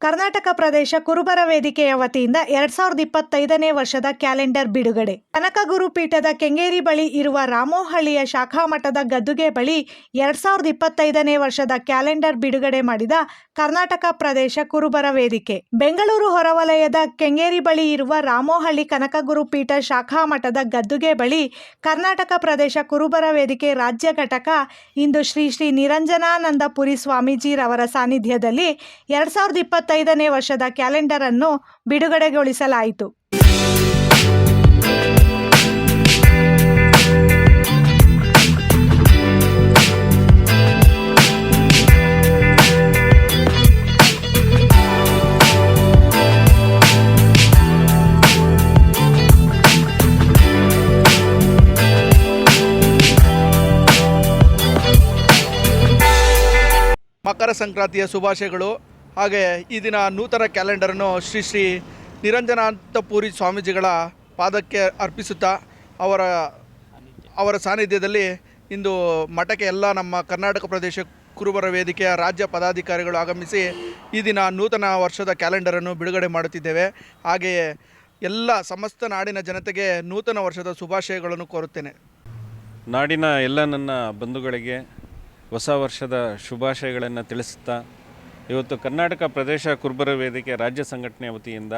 ಕರ್ನಾಟಕ ಪ್ರದೇಶ ಕುರುಬರ ವೇದಿಕೆಯ ವತಿಯಿಂದ ಎರಡ್ ಸಾವಿರದ ಇಪ್ಪತ್ತೈದನೇ ವರ್ಷದ ಕ್ಯಾಲೆಂಡರ್ ಬಿಡುಗಡೆ. ಕನಕಗುರು ಪೀಠದ ಕೆಂಗೇರಿ ಬಳಿ ಇರುವ ರಾಮೋಹಳ್ಳಿಯ ಶಾಖಾ ಮಠದ ಗದ್ದುಗೆ ಬಳಿ ಎರಡ್ ಸಾವಿರದ ಇಪ್ಪತ್ತೈದನೇ ವರ್ಷದ ಕ್ಯಾಲೆಂಡರ್ ಬಿಡುಗಡೆ ಮಾಡಿದ ಕರ್ನಾಟಕ ಪ್ರದೇಶ ಕುರುಬರ ವೇದಿಕೆ. ಬೆಂಗಳೂರು ಹೊರವಲಯದ ಕೆಂಗೇರಿ ಬಳಿ ಇರುವ ರಾಮೋಹಳ್ಳಿ ಕನಕಗುರು ಪೀಠ ಶಾಖಾ ಮಠದ ಗದ್ದುಗೆ ಬಳಿ ಕರ್ನಾಟಕ ಪ್ರದೇಶ ಕುರುಬರ ವೇದಿಕೆ ರಾಜ್ಯ ಘಟಕ ಇಂದು ಶ್ರೀ ಶ್ರೀ ನಿರಂಜನಾನಂದಪುರಿ ಸ್ವಾಮೀಜಿರವರ ಸಾನ್ನಿಧ್ಯದಲ್ಲಿ ಎರಡ್ ಸಾವಿರದ ಇಪ್ಪತ್ತೈದನೇ ವರ್ಷದ ಕ್ಯಾಲೆಂಡರ್ ಅನ್ನು ಬಿಡುಗಡೆಗೊಳಿಸಲಾಯಿತು. ಮಕರ ಸಂಕ್ರಾಂತಿಯ ಶುಭಾಶಯಗಳು. ಹಾಗೆ ಈ ದಿನ ನೂತನ ಕ್ಯಾಲೆಂಡರನ್ನು ಶ್ರೀ ಶ್ರೀ ನಿರಂಜನಾಂತಪುರಿ ಸ್ವಾಮೀಜಿಗಳ ಪಾದಕ್ಕೆ ಅರ್ಪಿಸುತ್ತಾ ಅವರ ಅವರ ಸಾನ್ನಿಧ್ಯದಲ್ಲಿ ಇಂದು ಮಠಕ್ಕೆ ಎಲ್ಲ ನಮ್ಮ ಕರ್ನಾಟಕ ಪ್ರದೇಶ ಕುರುಬರ ವೇದಿಕೆಯ ರಾಜ್ಯ ಪದಾಧಿಕಾರಿಗಳು ಆಗಮಿಸಿ ಈ ದಿನ ನೂತನ ವರ್ಷದ ಕ್ಯಾಲೆಂಡರನ್ನು ಬಿಡುಗಡೆ ಮಾಡುತ್ತಿದ್ದೇವೆ. ಹಾಗೆಯೇ ಎಲ್ಲ ಸಮಸ್ತ ನಾಡಿನ ಜನತೆಗೆ ನೂತನ ವರ್ಷದ ಶುಭಾಶಯಗಳನ್ನು ಕೋರುತ್ತೇನೆ. ನಾಡಿನ ಎಲ್ಲ ನನ್ನ ಬಂಧುಗಳಿಗೆ ಹೊಸ ವರ್ಷದ ಶುಭಾಶಯಗಳನ್ನು ತಿಳಿಸುತ್ತಾ ಇವತ್ತು ಕರ್ನಾಟಕ ಪ್ರದೇಶ ಕುರುಬರ ವೇದಿಕೆ ರಾಜ್ಯ ಸಂಘಟನೆ ವತಿಯಿಂದ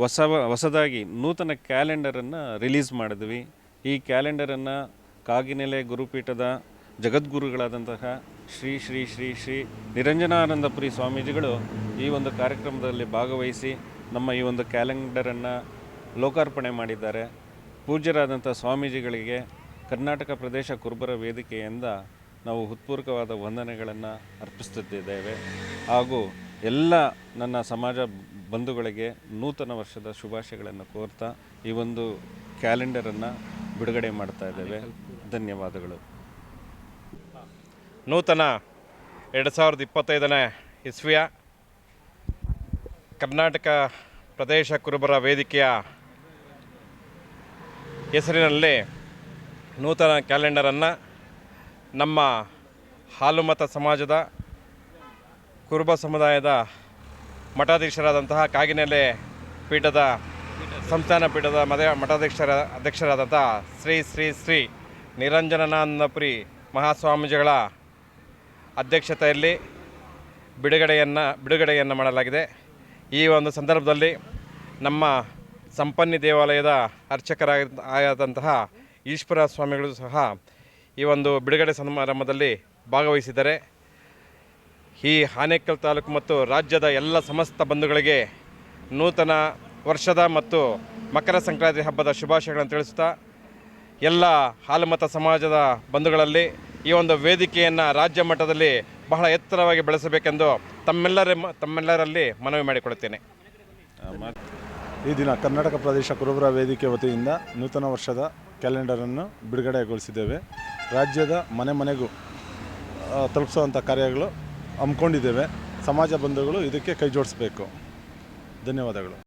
ಹೊಸ ಹೊಸದಾಗಿ ನೂತನ ಕ್ಯಾಲೆಂಡರನ್ನು ರಿಲೀಸ್ ಮಾಡಿದ್ವಿ. ಈ ಕ್ಯಾಲೆಂಡರನ್ನು ಕಾಗಿನೆಲೆ ಗುರುಪೀಠದ ಜಗದ್ಗುರುಗಳಾದಂತಹ ಶ್ರೀ ಶ್ರೀ ಶ್ರೀ ಶ್ರೀ ನಿರಂಜನಾನಂದಪುರಿ ಸ್ವಾಮೀಜಿಗಳು ಈ ಒಂದು ಕಾರ್ಯಕ್ರಮದಲ್ಲಿ ಭಾಗವಹಿಸಿ ನಮ್ಮ ಈ ಒಂದು ಕ್ಯಾಲೆಂಡರನ್ನು ಲೋಕಾರ್ಪಣೆ ಮಾಡಿದ್ದಾರೆ. ಪೂಜ್ಯರಾದಂಥ ಸ್ವಾಮೀಜಿಗಳಿಗೆ ಕರ್ನಾಟಕ ಪ್ರದೇಶ ಕುರುಬರ ವೇದಿಕೆಯಿಂದ ನಾವು ಹೃತ್ಪೂರ್ವಕವಾದ ವಂದನೆಗಳನ್ನು ಅರ್ಪಿಸುತ್ತಿದ್ದೇವೆ. ಹಾಗೂ ಎಲ್ಲ ನನ್ನ ಸಮಾಜ ಬಂಧುಗಳಿಗೆ ನೂತನ ವರ್ಷದ ಶುಭಾಶಯಗಳನ್ನು ಕೋರ್ತಾ ಈ ಒಂದು ಕ್ಯಾಲೆಂಡರನ್ನು ಬಿಡುಗಡೆ ಮಾಡ್ತಾ ಇದ್ದೇವೆ. ಧನ್ಯವಾದಗಳು. ನೂತನ ಎರಡು ಸಾವಿರದ ಇಪ್ಪತ್ತೈದನೇ ಇಸ್ವಿಯ ಕರ್ನಾಟಕ ಪ್ರದೇಶ ಕುರುಬರ ವೇದಿಕೆಯ ಹೆಸರಿನಲ್ಲಿ ನೂತನ ಕ್ಯಾಲೆಂಡರನ್ನು ನಮ್ಮ ಹಾಲುಮತ ಸಮಾಜದ, ಕುರುಬ ಸಮುದಾಯದ ಮಠಾಧೀಶರಾದಂತಹ ಕಾಗಿನೆಲೆ ಪೀಠದ, ಸಂಸ್ಥಾನ ಪೀಠದ ಮದ ಮಠಾಧೀಶರ ಅಧ್ಯಕ್ಷರಾದಂತಹ ಶ್ರೀ ಶ್ರೀ ಶ್ರೀ ನಿರಂಜನಾನಂದಪುರಿ ಮಹಾಸ್ವಾಮೀಜಿಗಳ ಅಧ್ಯಕ್ಷತೆಯಲ್ಲಿ ಬಿಡುಗಡೆಯನ್ನು ಬಿಡುಗಡೆಯನ್ನು ಮಾಡಲಾಗಿದೆ. ಈ ಒಂದು ಸಂದರ್ಭದಲ್ಲಿ ನಮ್ಮ ಸಂಪನ್ನಿ ದೇವಾಲಯದ ಅರ್ಚಕರಾಗ, ಆದಂತಹ ಈಶ್ವರ ಸ್ವಾಮಿಗಳು ಸಹ ಈ ಒಂದು ಬಿಡುಗಡೆ ಸಮಾರಂಭದಲ್ಲಿ ಭಾಗವಹಿಸಿದ್ದಾರೆ ಈ ಆನೇಕಲ್ ತಾಲೂಕು ಮತ್ತು ರಾಜ್ಯದ ಎಲ್ಲ ಸಮಸ್ತ ಬಂಧುಗಳಿಗೆ ನೂತನ ವರ್ಷದ ಮತ್ತು ಮಕರ ಸಂಕ್ರಾಂತಿ ಹಬ್ಬದ ಶುಭಾಶಯಗಳನ್ನು ತಿಳಿಸುತ್ತಾ ಎಲ್ಲ ಹಾಲುಮತ ಸಮಾಜದ ಬಂಧುಗಳಲ್ಲಿ ಈ ಒಂದು ವೇದಿಕೆಯನ್ನು ರಾಜ್ಯ ಮಟ್ಟದಲ್ಲಿ ಬಹಳ ಎತ್ತರವಾಗಿ ಬೆಳೆಸಬೇಕೆಂದು ತಮ್ಮೆಲ್ಲರ ತಮ್ಮೆಲ್ಲರಲ್ಲಿ ಮನವಿ ಮಾಡಿಕೊಳ್ಳುತ್ತೇನೆ. ಈ ದಿನ ಕರ್ನಾಟಕ ಪ್ರದೇಶ ಕುರುಬರ ವೇದಿಕೆ ವತಿಯಿಂದ ನೂತನ ವರ್ಷದ ಕ್ಯಾಲೆಂಡರನ್ನು ಬಿಡುಗಡೆಗೊಳಿಸಿದ್ದೇವೆ. ರಾಜ್ಯದ ಮನೆ ಮನೆಗೂ ತಲುಪಿಸುವಂಥ ಕಾರ್ಯಗಳು ಹಮ್ಮಿಕೊಂಡಿದ್ದೇವೆ. ಸಮಾಜ ಬಂಧುಗಳು ಇದಕ್ಕೆ ಕೈ ಜೋಡಿಸ್ಬೇಕು. ಧನ್ಯವಾದಗಳು.